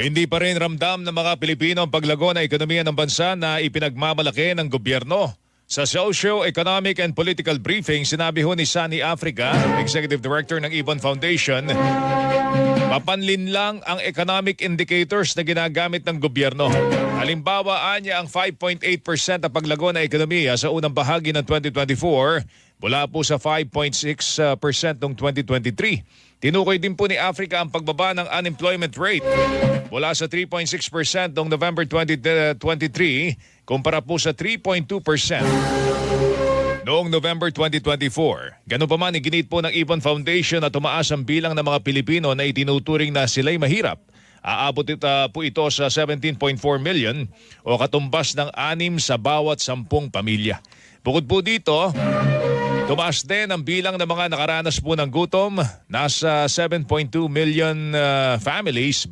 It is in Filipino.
Hindi pa rin ramdam ng mga Pilipino ang paglago ng ekonomiya ng bansa na ipinagmamalaki ng gobyerno. Sa Socio-Economic and Political Briefing, sinabi ho ni Sunny Africa, Executive Director ng Ibon Foundation, mapanlin lang ang economic indicators na ginagamit ng gobyerno. Halimbawa, anya ang 5.8% na paglago ng ekonomiya sa unang bahagi ng 2024 mula po sa 5.6% noong 2023. Tinukoy din po ni Africa ang pagbaba ng unemployment rate mula sa 3.6% noong November 2023 kumpara po sa 3.2% noong November 2024. Ganun pa man, iginit po ng Ibon Foundation na tumaas ang bilang ng mga Pilipino na itinuturing na sila'y mahirap. Aabot ito, po ito sa 17.4 million o katumbas ng anim sa bawat sampung pamilya. Bukod po dito, tumaas din ang bilang ng mga nakaranas po ng gutom. Nasa 7.2 million uh, families